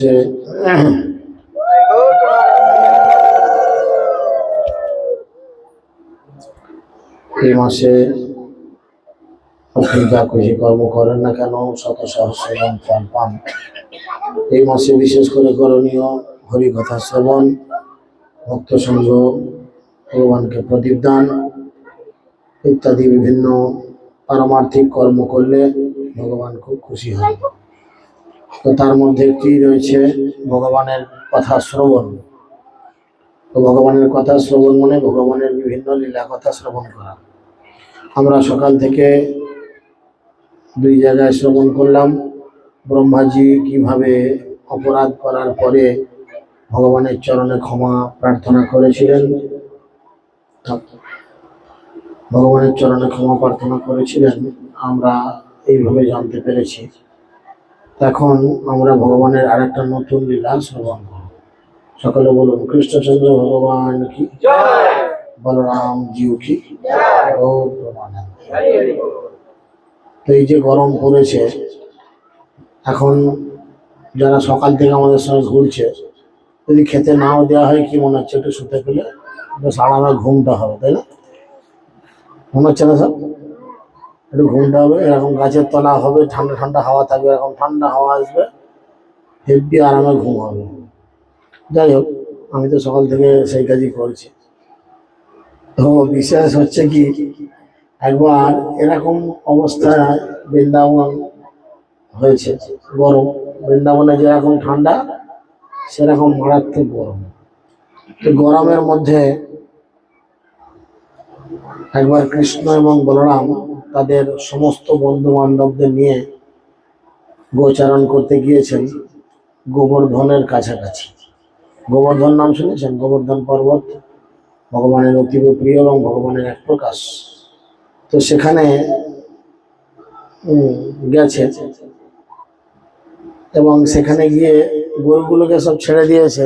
যে এই মাসে আপনি যা খুশি কর্ম করেন না কেন, শত সহস্র ফল পান। এই মাসে বিশেষ করে করণীয় হরি কথা শ্রবণ, ভক্ত সঙ্গ, ভগবানকে প্রদীপ দান ইত্যাদি বিভিন্ন পারমার্থিক কর্ম করলে ভগবান খুব খুশি হন। তো তার মধ্যে একটি রয়েছে? ভগবানের কথা শ্রবণ। তো ভগবানের কথা শ্রবণ মানে ভগবানের বিভিন্ন লীলা কথা শ্রবণ করা। আমরা সকাল থেকে দুই জায়গায় শ্রবণ করলাম। ব্রহ্মাজি কীভাবে অপরাধ করার পরে ভগবানের চরণে ক্ষমা প্রার্থনা করেছিলেন? ভগবানের চরণে ক্ষমা প্রার্থনা করেছিলেন? আমরা এইভাবে জানতে পেরেছি। এখন আমরা ভগবানের আরেকটা নতুন লীলা শ্রবণ করব। সকলে বলুন কৃষ্ণচন্দ্র ভগবান কি? বলরাম জিউ কি? তো এই যে গরম পড়েছে এখন যারা সকাল থেকে আমাদের সঙ্গে ঘুরছে যদি খেতে নাও দেওয়া হয় কি মনে হচ্ছে একটু শুতে পেলে? আরামে ঘুমটা হবে তাই না? মনে হচ্ছে না সব একটু ঘুমটা হবে, এরকম গাছের তলা হবে, ঠান্ডা ঠান্ডা হাওয়া থাকবে, এরকম ঠান্ডা হাওয়া আসবে, হেব্বি আরামে ঘুম হবে। যাই হোক, আমি তো সকাল থেকে সেই কাজই করছি। তো বিশেষ হচ্ছে কি, একবার এরকম অবস্থায় বৃন্দাবন হয়েছে, গরম। বৃন্দাবনে যেরকম ঠান্ডা, সেরকম মারাত্মক গরম। তো গরমের মধ্যে একবার কৃষ্ণ এবং বলরাম তাদের সমস্ত বন্ধু বান্ধবদের নিয়ে গোচারণ করতে গিয়েছেন গোবর্ধনের কাছাকাছি। গোবর্ধন নাম শুনেছেন? গোবর্ধন পর্বত ভগবানের অতীব প্রিয় এবং ভগবানের এক প্রকাশ। তো সেখানে গেছে এবং সেখানে গিয়ে গরুগুলোকে সব ছেড়ে দিয়েছে।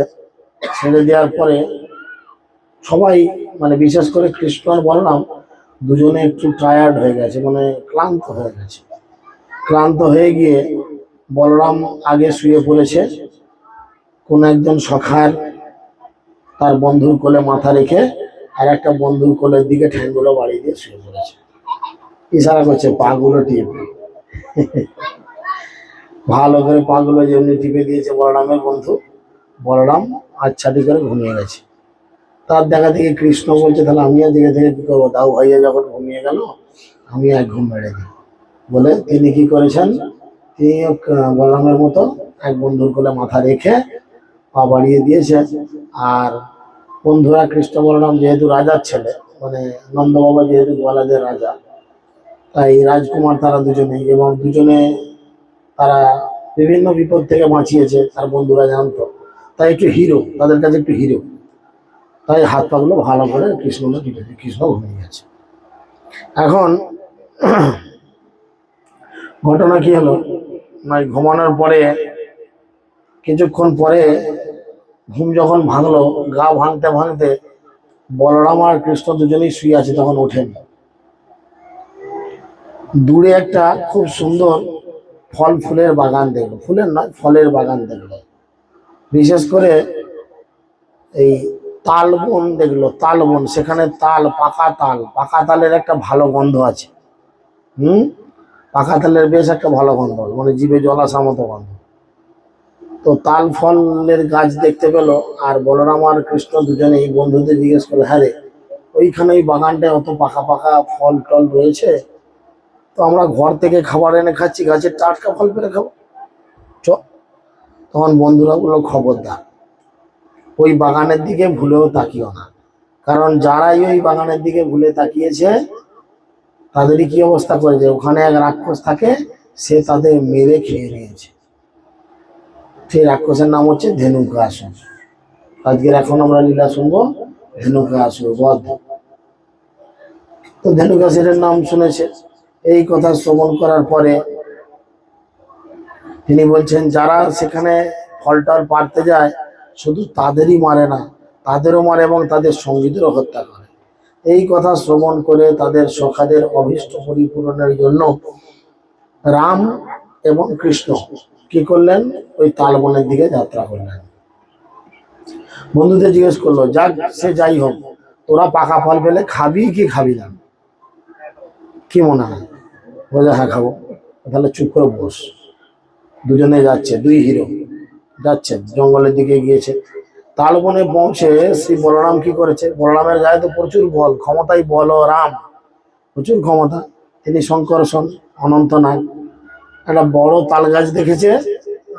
ছেড়ে দেওয়ার পরে সবাই মানে বিশেষ করে কৃষ্ণ আর বলরাম দুজনে একটু টায়ার্ড হয়ে গেছে মানে ক্লান্ত হয়ে গেছে। ক্লান্ত হয়ে গিয়ে বলরাম আগে শুয়ে পড়েছে। কোন একজন সখার তার বন্ধুর কোলে মাথা রেখে আর একটা বন্ধুর কোলের দিকে ঠ্যাংগুলো বাড়িয়ে দিয়ে শুয়ে পড়েছে। ইশারা করছে, পাগুলো টিপে। ভালো করে পাগুলো যেমনি টিপে দিয়েছে বলরামের বন্ধু, বলরাম আচ্ছাটি করে ঘুমিয়ে গেছে। তার দেখা দেখি কৃষ্ণ বলছে, তাহলে আমি আর দিকে থেকে কি করব? দাও ভাইয়া যখন ঘুমিয়ে গেল, আমি এক ঘুম মেরে দিই বলে তিনি কি করেছেন? তিনি বলরামের মতো এক বন্ধুর কোলে মাথা রেখে পা বাড়িয়ে দিয়েছে আর বন্ধুরা, কৃষ্ণ বলরাম যেহেতু রাজার ছেলে মানে নন্দ বাবা যেহেতু গোয়ালাদের রাজা, তাই রাজকুমার তারা দুজনেই এবং দুজনে তারা বিভিন্ন বিপদ থেকে বাঁচিয়েছে, তার বন্ধুরা জানতো। তাই একটু হিরো তাদের কাছে একটু হিরো তাই হাত পাগুলো ভালো করে কৃষ্ণ টিপে দিয়ে কৃষ্ণ ঘুমিয়ে গেছে। এখন ঘটনা কি হলো? মানে ঘুমানোর পরে কিছুক্ষণ পরে ঘুম যখন ভাঙলো গা ভাঙতে ভাঙতে বলরাম আর কৃষ্ণ দুজনেই শুয়ে আছে তখন ওঠেন। দূরে একটা খুব সুন্দর ফল ফুলের বাগান দেখল। ফুলের নয় ফলের বাগান দেখল। বিশেষ করে এই তাল বন দেখল তাল বন সেখানে তাল, পাকা তাল। পাকা তালের একটা ভালো গন্ধ আছে। হুম? পাকা তালের বেশ একটা ভালো গন্ধ মানে জীবে জল আসা মতো গন্ধ। তো তাল ফলের গাছ দেখতে পেল, আর বলরাম আর কৃষ্ণ দুজনে এই বন্ধুদের জিজ্ঞেস করল হ্যাঁ রে, ওইখানে ওই বাগানটায় অত পাকা পাকা ফল টল রয়েছে? তো আমরা ঘর থেকে খাবার এনে খাচ্ছি, গাছের টাটকা ফল পেরে খাব। চ। তখন বন্ধুরা বলল, খবরদার। ওই বাগানের দিকে ভুলেও তাকিও না। কারণ যারাই ওই বাগানের দিকে ভুলে তাকিয়েছে, তাদেরই কি অবস্থা করেছে ওখানে এক রাক্ষস থাকে, সে তাদের মেরে খেয়ে নিয়েছে। সেই রাক্ষসের নাম হচ্ছে ধেনুকা আসুর আজকের এখন আমরা লীলা শুনব ধেনুকা আসুর বধ। তো ধেনুকাসুরের নাম শুনেছে। এই কথা শ্রবণ করার পরে তিনি বলছেন, যারা সেখানে ফল টল পারতে যায় শুধু তাদেরই মারে না, তাদেরও মারে এবং তাদের সঙ্গীদেরও হত্যা করে। এই কথা শ্রবণ করে তাদের সখাদের অভীষ্ট পরিপূরণের জন্য রাম এবং কৃষ্ণ কি করলেন? ওই তালবনের দিকে যাত্রা করলেন। বন্ধুদের জিজ্ঞেস করল, যাক, সে যাই হোক, তোরা পাকা ফল পেলে খাবি কি খাবি না? কি মনে হয়? বলে হ্যাঁ খাব। তাহলে চুপ করে বস, দুজনে যাচ্ছে, দুই হিরো। যাচ্ছে জঙ্গলের দিকে গিয়েছে। তালবনে পৌঁছে শ্রী বলরাম কি করেছে? বলরামের গায়ে তো প্রচুর বল, ক্ষমতাই বল রাম প্রচুর ক্ষমতা। তিনি শঙ্করসন অনন্তনাগ একটা বড় তাল গাছ দেখেছে।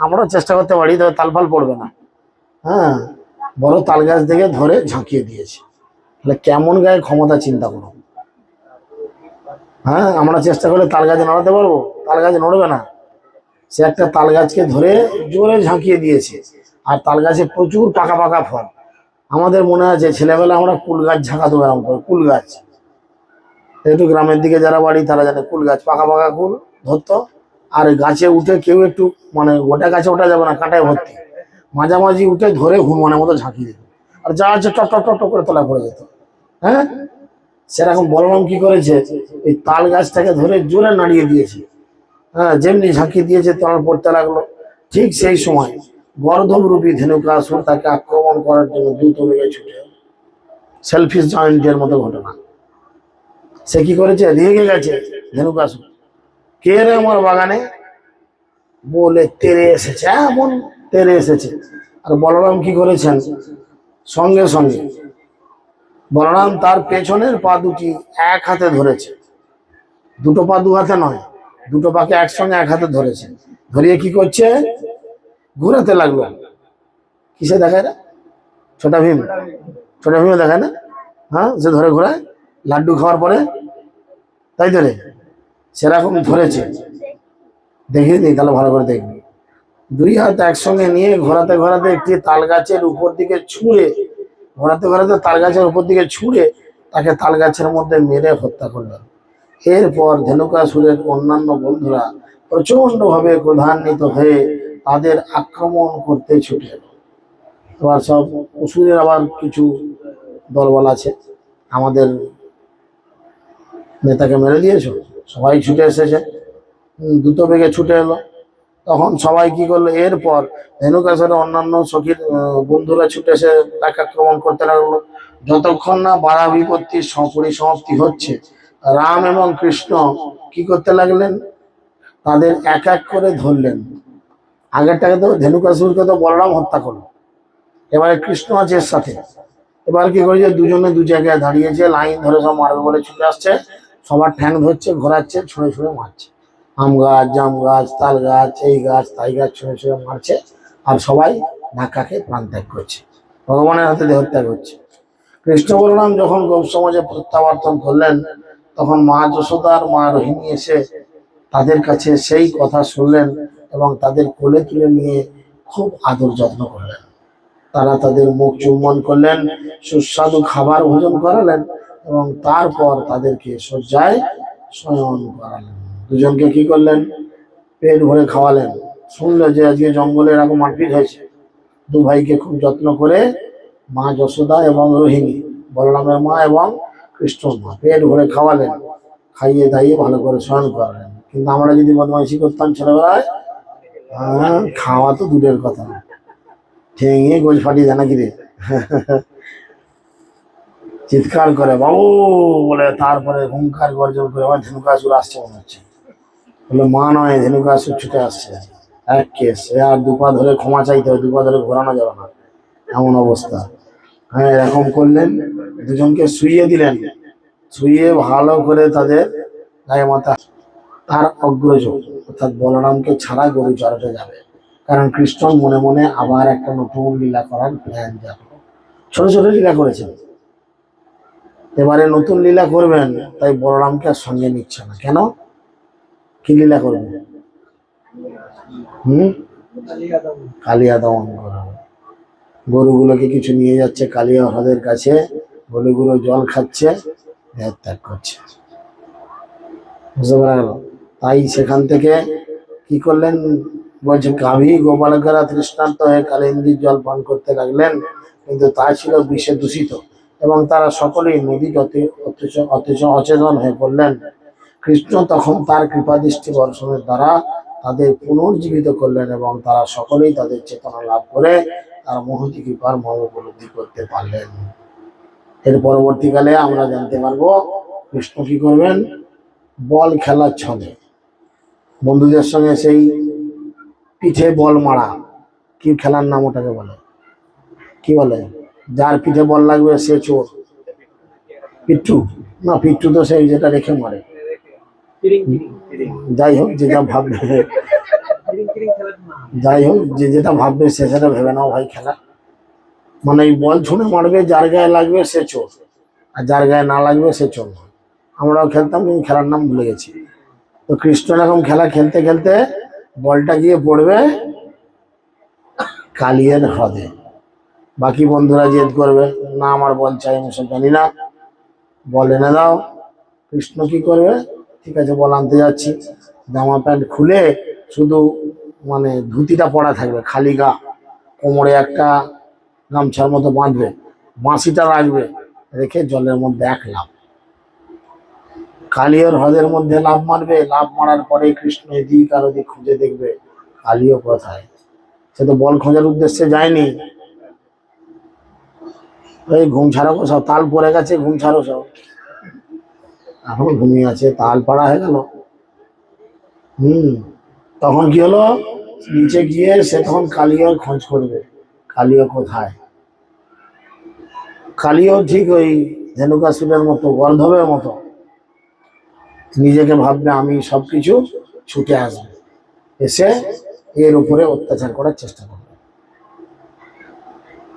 আমরাও চেষ্টা করতে পারি, তবে তাল ফাল পড়বে না। হ্যাঁ বড় তাল গাছ দেখে ধরে ঝাঁকিয়ে দিয়েছে। তাহলে কেমন গায়ে ক্ষমতা চিন্তা করো? হ্যাঁ আমরা চেষ্টা করলে তাল গাছ নড়াতে পারব? তাল গাছ নড়বে না? সে একটা তাল গাছকে ধরে জোরে ঝাঁকিয়ে দিয়েছে। আর তাল গাছে প্রচুর পাকা পাকা ফল। আমাদের মনে আছে, ছেলেবেলা আমরা কুল গাছ ঝাঁকাতে এরকম করে, কুল গাছ। একটু গ্রামের দিকে যারা বাড়ি, তারা জানে কুল গাছ, পাকা পাকা কুল ধরতো। আর গাছে উঠে কেউ একটু মানে গোটা গাছে ওঠা যাবে না, কাঁটায় ভর্তি। মাঝামাঝি উঠে ধরে হুমানের মতো ঝাঁকিয়ে দিত। আর যা আছে টপ টপ টপ করে তোলা পড়ে যেত হ্যাঁ? সেরকম বলরাম কি করেছে? এই তাল গাছটাকে ধরে জোরে নাড়িয়ে দিয়েছে। হ্যাঁ যেমনি ঝাঁকি দিয়েছে তলার পড়তে লাগল। ঠিক সেই সময় গর্ধবরূপী ধেনুকাসুর তাকে আক্রমণ করার জন্য দ্রুত বেগে ছুটে সেলফিশ জয়েন্টের মতো ঘটনা। সে কি করেছে? রেগে গেছে ধেনুকাসুর কে রে আমার বাগানে? বলে, তেরে এসেছে। এমন তেরে এসেছে। আর বলরাম কি করেছেন? সঙ্গে সঙ্গে বলরাম তার পেছনের পা দুটি এক হাতে ধরেছে। দুটো পা দু হাতে নয় দুটো পাখি একসঙ্গে এক হাতে ধরেছে। ধরিয়ে কি করছে? ঘুরাতে লাগল। কিসে দেখায় না ছোটা ভীম। ছোটা ভীমে দেখায় না? হ্যাঁ সে ধরে ঘোরায়। লাড্ডু খাওয়ার পরে তাই ধরে। সেরকম ধরেছে। দেখিয়ে দিই, তাহলে ভালো করে দেখবি। দুই হাত একসঙ্গে নিয়ে ঘোরাতে ঘোরাতে একটি তাল গাছের উপর দিকে ছুঁড়ে, ঘোরাতে ঘোরাতে তাল গাছের উপর দিকে ছুঁড়ে তাকে তাল গাছের মধ্যে মেরে হত্যা করলেন এরপর ধেনুকাসুরের অন্যান্য বন্ধুরা প্রচণ্ড ভাবে ক্রধান্বিত হয়ে তাদের আক্রমণ করতে ছুটে এলো। আবার সব অসুরের আবার কিছু দলবল আছে। আমাদের নেতাকে মেরে দিয়েছ? সবাই ছুটে এসেছে। দ্রুত বেগে ছুটে এলো। তখন সবাই কি করল? এরপর ধেনুকাসুরের অন্যান্য সখীর বন্ধুরা ছুটে এসে তাকে আক্রমণ করতে লাগল। যতক্ষণ না বাড়া বিপত্তির পরিসমাপ্তি হচ্ছে রাম এবং কৃষ্ণ কি করতে লাগলেন? তাদের এক এক করে ধরলেন। আগেরটাকে তো ধেনুকাসুরকে তো বলরাম হত্যা করল। এবারে কৃষ্ণ আছে এর সাথে। এবার কি করেছে? দুজনে দু জায়গায় দাঁড়িয়েছে, লাইন ধরে সব মারবে বলে ছুটে আসছে। সবার ঠ্যাং ধরছে, ঘোরাচ্ছে, ছুঁড়ে ছুঁড়ে মারছে। আম গাছ, জাম গাছ, তাল গাছ, এই গাছ, তাই গাছ ছুঁড়ে ছুঁড়ে মারছে আর সবাই ধাক্কাকে প্রাণ ত্যাগ করছে। ভগবানের হাতে দেহত্যাগ হচ্ছে। কৃষ্ণ বলরাম যখন গৌ সমাজে প্রত্যাবর্তন করলেন তখন মা যশোদা আর মা রোহিণী এসে তাদের কাছে সেই কথা শুনলেন এবং তাদের কোলে তুলে নিয়ে খুব আদর যত্ন করলেন। তারা তাদের মুখ চুম্বন করলেন, সুস্বাদু খাবার ভোজন করালেন এবং তারপর তাদেরকে শয্যায় শয়ন করালেন। দুজনকে কি করলেন? পেট ভরে খাওয়ালেন। শুনলো যে আজকে জঙ্গলে এরকম মারপিট হয়েছে। দু ভাইকে খুব যত্ন করে মা যশোদা এবং রোহিণী, বলরামের মা এবং কৃষ্ণর মা, পেট ভরে খাওয়ালেন, খাইয়ে দাইয়ে ভালো করে শয়ন করালেন। কিন্তু আমরা যদি বদমাইশি করতাম ছেলেবেলায় হ্যাঁ খাওয়া তো দূরের কথা। ঠেঙে গোজ ফাটিয়ে দেয় নাকি রে? চিৎকার করে, বাবু, বলে তারপরে হুঙ্কার গর্জন করে আমার ধেনুকাসুর আসছে মনে হচ্ছে। বলে, মা নয় ধেনুকাসুর ছুটে আসছে। এক কেস আর দুপা ধরে ক্ষমা চাইতে হবে দুপা ধরে ঘোরানো যাবে না। এমন অবস্থা। হ্যাঁ এরকম করলেন। দুজনকে শুইয়ে দিলেন। শুয়ে ভালো করে তাদের গায়ে মাথা তার অগ্রজ, অর্থাৎ বলরামকে ছাড়া গরু চড়াতে যাবে। কারণ কৃষ্ণ মনে মনে আবার একটা নতুন লীলা করার প্ল্যান জানলো ছোট ছোট লীলা করেছেন। এবারে নতুন লীলা করবেন, তাই বলরামকে আর সঙ্গে নিচ্ছে না। কেন? কি লীলা করবেন? হুম? কালিয়া দমন করা হবে। গরুগুলোকে কিছু নিয়ে যাচ্ছে কালিয়া হ্রদের কাছে। গরুগুলো জল খাচ্ছে, ত্যাগ করছে। তাই সেখান থেকে কি করলেন? বলছে, গাভী গোপালকেরা তৃষ্ণান্ত হয়ে কালিন্দির জল পান করতে লাগলেন, কিন্তু তা ছিল বিষে দূষিত এবং তারা সকলেই নদী অচেতন হয়ে পড়লেন। কৃষ্ণ তখন তার কৃপা দৃষ্টি বর্ষণের দ্বারা তাদের পুনর্জীবিত করলেন এবং তারা সকলেই তাদের চেতনা লাভ করে তার মহতি কৃপার মর্ম উপলব্ধি করতে পারলেন। এর পরবর্তীকালে আমরা জানতে পারব কৃষ্ণ কি করবেন? বল খেলার ছলে বন্ধুদের সঙ্গে সেই পিঠে বল মারা কি খেলার নাম ওটাকে বলে? কি বলে? যার পিঠে বল লাগবে সে চোর। পিট্টু না পিট্টু তো সেই যেটা রেখে মারে। যাই হোক যেটা ভাববে। যাই হোক, যে যেটা ভাববে সে সেটা ভেবে নাও ভাই খেলা। মানে এই বল ছুঁড়ে মারবে, যার গায়ে লাগবে সে চোর। আর যার গায়ে না লাগবে সে চোর আমরাও খেলতাম, কিন্তু খেলার নাম ভুলে গেছি। তো কৃষ্ণ এরকম খেলা খেলতে খেলতে বলটা গিয়ে পড়বে কালিয়ের হ্রদে। বাকি বন্ধুরা জেদ করবে, না, আমার বল চাই আমি জানি না। বল এনে দাও। কৃষ্ণ কি করবে? ঠিক আছে, বল আনতে যাচ্ছি। জামা প্যান্ট খুলে শুধু মানে ধুতিটা পরা থাকবে, খালি গা, কোমরে একটা গামছার মতো বাঁধবে, বাঁশিটা রাখবে, রেখে জলের মধ্যে এক লাভ কালিয়র হ্রদের মধ্যে লাভ মারবে লাভ মারার পরে কৃষ্ণ এদিক আর ওদিক খুঁজে দেখবে কালিও কোথায়। সে তো বল খোঁজার উদ্দেশ্যে যায়নি। ওই ঘুম ছাড়ো গো সব, তাল পড়ে গেছে, ঘুম ছাড়ো সব। এখন ঘুমিয়ে আছে, তাল পাড়া হয়ে গেল। হুম, তখন কি হলো? নিচে গিয়ে সে তখন কালিও খোঁজ করবে কালিও কোথায়? কালিও ঠিক ওই ধেনুকাসুরের মতো, গর্ধবের মতো। নিজেকে ভাববে আমি সবকিছু ছুটে আসবে। এসে এর উপরে অত্যাচার করার চেষ্টা করবে।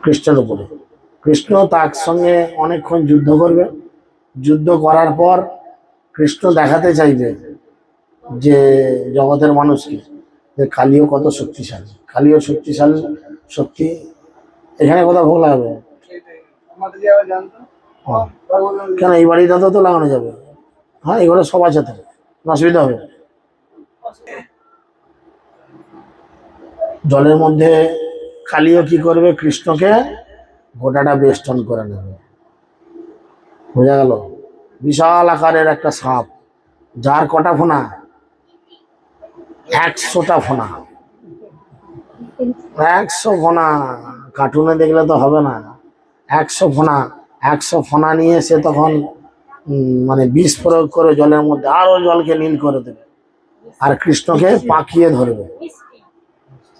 কৃষ্ণের উপরে। কৃষ্ণ তার সঙ্গে অনেকক্ষণ যুদ্ধ করবে। যুদ্ধ করার পর কৃষ্ণ দেখাতে চাইবে যে জগতের মানুষকে, যে কালিও কত শক্তিশালী। কালিও শক্তিশালী শক্তি এখানে কোথাও ভোগ হ্যাঁ। কেন, এই বাড়িটা তো লাগানো যাবে? হ্যাঁ এগুলো সব আছে তো। অসুবিধা হবে জলের মধ্যে কালিও কি করবে? কৃষ্ণকে গোটাটা বেষ্টন করে নেবে। বোঝা গেল? বিশাল আকারের একটা সাপ, যার কটা ফোনা? একশোটা ফোনা। একশো ফোনা। কার্টুনে দেখলে তো হবে না। একশো ফোনা। একশো ফোনা নিয়ে সে তখন মানে বিষ প্রয়োগ করে জলের মধ্যে আরও জলকে নীল করে দেবে। আর কৃষ্ণকে পাকিয়ে ধরবে।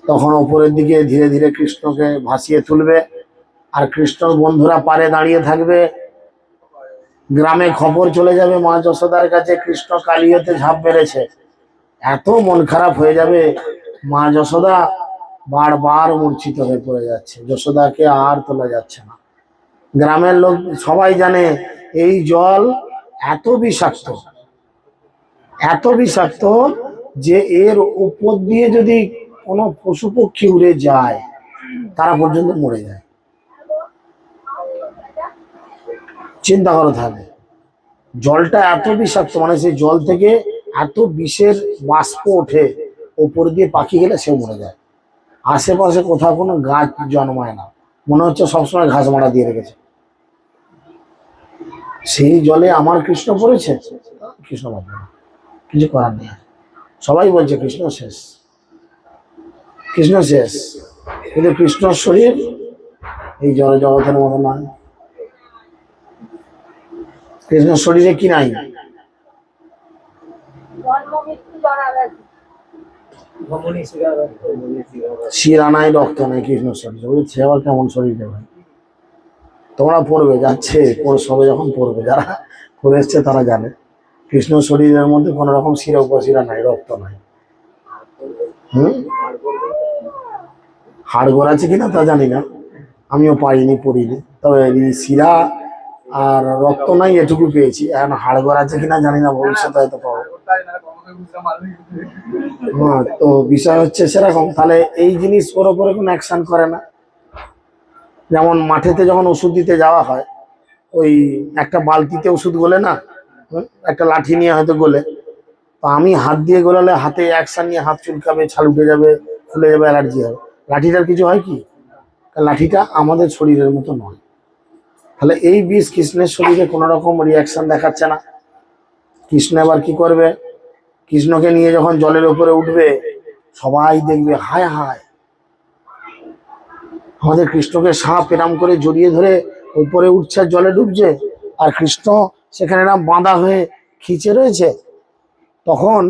তখন ওপরের দিকে ধীরে ধীরে কৃষ্ণকে ভাসিয়ে তুলবে। আর কৃষ্ণর বন্ধুরা পারে দাঁড়িয়ে থাকবে। গ্রামে খবর চলে যাবে, মা যশোদার কাছে কৃষ্ণ কালিয়াতে ঝাঁপ বেড়েছে এত মন খারাপ হয়ে যাবে, মা যশোদা বারবার মূর্ছিত হয়ে পড়ে যাচ্ছে। যশোদাকে আর তোলা যাচ্ছে না। গ্রামের লোক সবাই জানে, এই জল এত বিষাক্ত এত বিষাক্ত যে এর উপর দিয়ে যদি কোনো পশু পক্ষী উড়ে যায়, তারা পর্যন্ত মরে যায়। চিন্তা করো তাহলে জলটা এত বিষাক্ত মানে সেই জল থেকে এত বিষের বাষ্প ওঠে, ওপর দিয়ে পাখি গেলে সে মরে যায়। আশেপাশে কোথাও কোনো গাছ জন্মায় না। মনে হচ্ছে সবসময় ঘাস মারা দিয়ে রেখেছে। সেই জলে আমার কৃষ্ণ পড়েছে? কৃষ্ণ বাঁচবে না। কিছু করার নেই। সবাই বলছে কৃষ্ণ শেষ। কৃষ্ণ শেষ। কিন্তু কৃষ্ণর শরীর এই জড় জগতের মতো নয়। কৃষ্ণর শরীরে কি নাই? শিরা নাই রক্ত নাই কৃষ্ণ শরীরে? বুঝছে আবার কেমন শরীর দেবে তোমরা পড়বে, যাচ্ছে সবে যখন পড়বে, যারা পড়ে এসছে তারা জানে। কৃষ্ণ শরীরের মধ্যে কোনো রকম শিরা উপশিরা নাই, রক্ত নাই। হুম? হাড়গোড় আছে কিনা তা জানি না। আমিও পাইনি, পড়িনি। তবে শিরা আর রক্ত নাই, এটুকু পেয়েছি। এখন হাড়গোড় আছে কিনা জানি না, ভবিষ্যতে হয়তো পাবো। হ্যাঁ তো বিষয় হচ্ছে সেরকম। তাহলে এই জিনিস ওর ওপরে কোনো অ্যাকশন করে না। যেমন মাঠেতে যখন ওষুধ দিতে যাওয়া হয়, ওই একটা বালতিতে ওষুধ গোলে না একটা লাঠি নিয়ে হয়তো গোলে। তো আমি হাত দিয়ে গোলালে হাতে অ্যাকশন নিয়ে হাত চুলকাবে, ছাল উঠে যাবে ফুলে যাবে, অ্যালার্জি হবে। লাঠিটার কিছু হয় কি? লাঠিটা আমাদের শরীরের মতো নয়। তাহলে এই বিষ কৃষ্ণের শরীরে কোনো রকম রিয়াকশন দেখাচ্ছে না। কৃষ্ণ এবার কি করবে? কৃষ্ণকে নিয়ে যখন জলের উপরে উঠবে, সবাই দেখবে, হায় হায়। আমাদের কৃষ্ণকে সাপ এরাম করে জড়িয়ে ধরে উপরে উঠছে, জলে ডুবছে, আর কৃষ্ণ সেখানে এরম বাঁধা হয়ে খিচে রয়েছে। তখন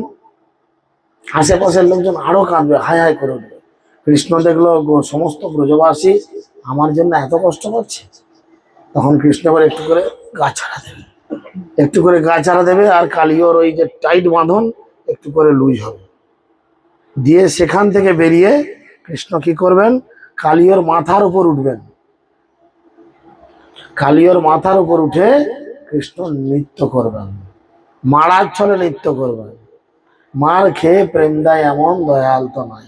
আশেপাশের লোকজন আরও কাঁদবে, হায় হায় করে উঠবে। কৃষ্ণ দেখল সমস্ত ব্রজবাসী আমার জন্য এত কষ্ট করছে? তখন কৃষ্ণ এবার একটু করে গা ছাড়া দেবে। একটু করে গা ছাড়া দেবে আর কালিওর ওই যে টাইট বাঁধন, একটু করে লুজ হবে। দিয়ে সেখান থেকে বেরিয়ে কৃষ্ণ কি করবেন? কালিওর মাথার উপর উঠবেন। কালিওর মাথার উপর উঠে কৃষ্ণ নৃত্য করবেন। মারার ছলে নৃত্য করবেন। মার খেয়ে প্রেম দেয় এমন দয়াল তো নাই।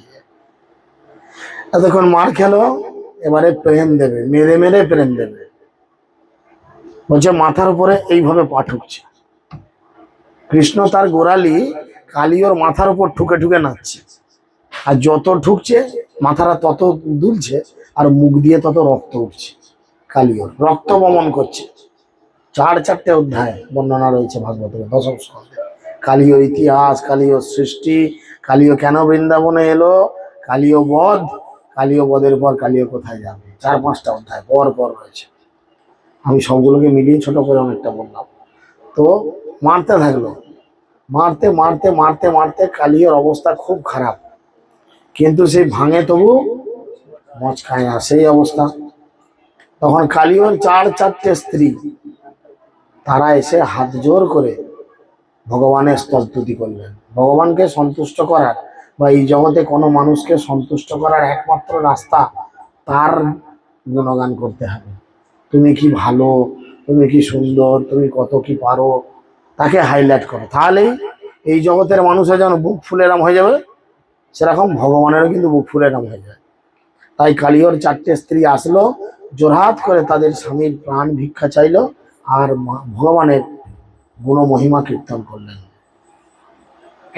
এতক্ষণ মার খেলো, এবারে প্রেম দেবে, মেরে মেরে প্রেম দেবে। বলছে, মাথার উপরে এইভাবে পা ঠুকছে। কৃষ্ণ তার গোড়ালি কালিওর মাথার উপর ঠুকে ঠুকে নাচছে। আর যত ঠুকছে, মাথাটা তত দুলছে আর মুখ দিয়ে তত রক্ত উঠছে কালিওর। রক্ত বমন করছে। চার চারটে অধ্যায় বর্ণনা রয়েছে ভাগবতের দশম স্কন্ধে। কালীয় ইতিহাস কালীয় সৃষ্টি কালীয় কেন বৃন্দাবনে এলো কালীয় বধ কালীয় বধের পর কালীয় কোথায় যাবে? চার পাঁচটা অধ্যায়, পর পর রয়েছে। আমি সবগুলোকে মিলিয়ে ছোট করে অনেকটা বললাম। তো মারতে থাকল মারতে মারতে মারতে মারতে কালীয়র অবস্থা খুব খারাপ। কিন্তু সেই ভাঙে তবু মচ খায় না সেই অবস্থা। তখন কালীয়র চার, চারটে স্ত্রী, তারা এসে হাত জোর করে ভগবানের স্তবস্তুতি করলেন। ভগবানকে সন্তুষ্ট করার বা এই জগতে কোনো মানুষকে সন্তুষ্ট করার একমাত্র রাস্তা তার গুণগান করতে হবে। তুমি কি ভালো? তুমি কি সুন্দর? তুমি কত কি পারো? তাকে হাইলাইট করো। তাহলেই এই জগতের মানুষের যেন বুক ফুলেরাম হয়ে যাবে, সেরকম ভগবানেরও কিন্তু বুক ফুলেরাম হয়ে যায়। তাই কালিয়র চারটে স্ত্রী আসলো জোরহাত করে তাদের স্বামীর প্রাণ ভিক্ষা চাইলো, আর ভগবানের গুণ মহিমা কীর্তন করলেন।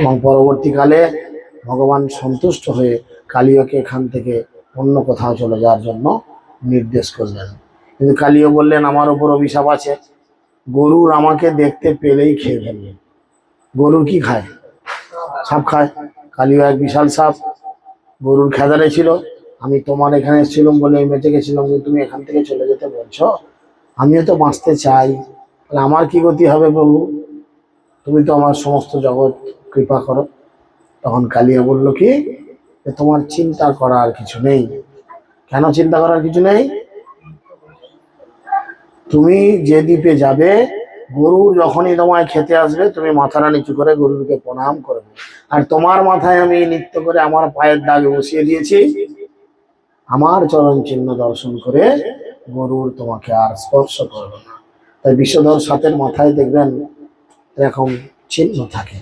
এবং পরবর্তীকালে ভগবান সন্তুষ্ট হয়ে কালিয়কে এখান থেকে অন্য কোথাও চলে যাওয়ার জন্য নির্দেশ করলেন। কিন্তু কালিও বললেন, আমার ওপর অভিশাপ আছে। গরুর আমাকে দেখতে পেলেই খেয়ে ফেলবে। গরুর কি খায়? সাপ খায়। কালিও এক বিশাল সাপ। গরুর খেদারে ছিল। আমি তোমার এখানে এসেছিলাম বলে আমি বেঁচে গেছিলাম যে তুমি এখান থেকে চলে যেতে বলছো। আমিও তো বাঁচতে চাই। তাহলে আমার কি গতি হবে প্রভু? তুমি তো আমার সমস্ত জগৎ কৃপা করো। তখন কালিয়া বলল, কি? তোমার চিন্তা করার কিছু নেই। কেন চিন্তা করার কিছু নেই? তুমি যে দ্বীপে যাবে, গরু যখনই তোমায় খেতে আসবে, তুমি মাথাটা নিচু করে গরুকে প্রণাম করবে। আর তোমার মাথায় আমি নিত্য করে আমার পায়ের দাগ বসিয়ে দিয়েছি। আমার চরণ চিহ্ন দর্শন করে গরুর তোমাকে আর স্পর্শ করবে না। তাই বিশ্বধর সাপের মাথায় দেখবেন, এরকম চিহ্ন থাকে।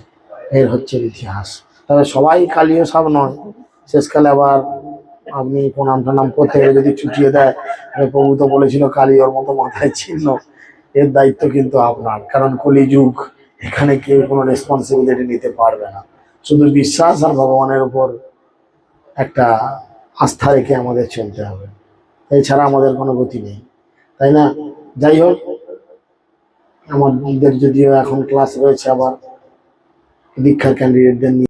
এর হচ্ছে ইতিহাস। তবে সবাই কালীয় সাপ নয়, শেষকালে আবার আপনি প্রণাম টনাম করতে গেলে যদি ছুটিয়ে দেয় প্রভু তো বলেছিল কালী ওর মতো মাথায় চিহ্ন। এর দায়িত্ব কিন্তু আপনার, কারণ কলিযুগ, এখানে কেউ কোনো রেসপন্সিবিলিটি নিতে পারবে না। শুধু বিশ্বাস আর ভগবানের উপর একটা আস্থা রেখে আমাদের চলতে হবে। এছাড়া আমাদের কোনো গতি নেই। তাই না? যাই হোক, আমাদের যদিও এখন ক্লাস রয়েছে আবার, দীক্ষার ক্যান্ডিডেটদের নিয়ে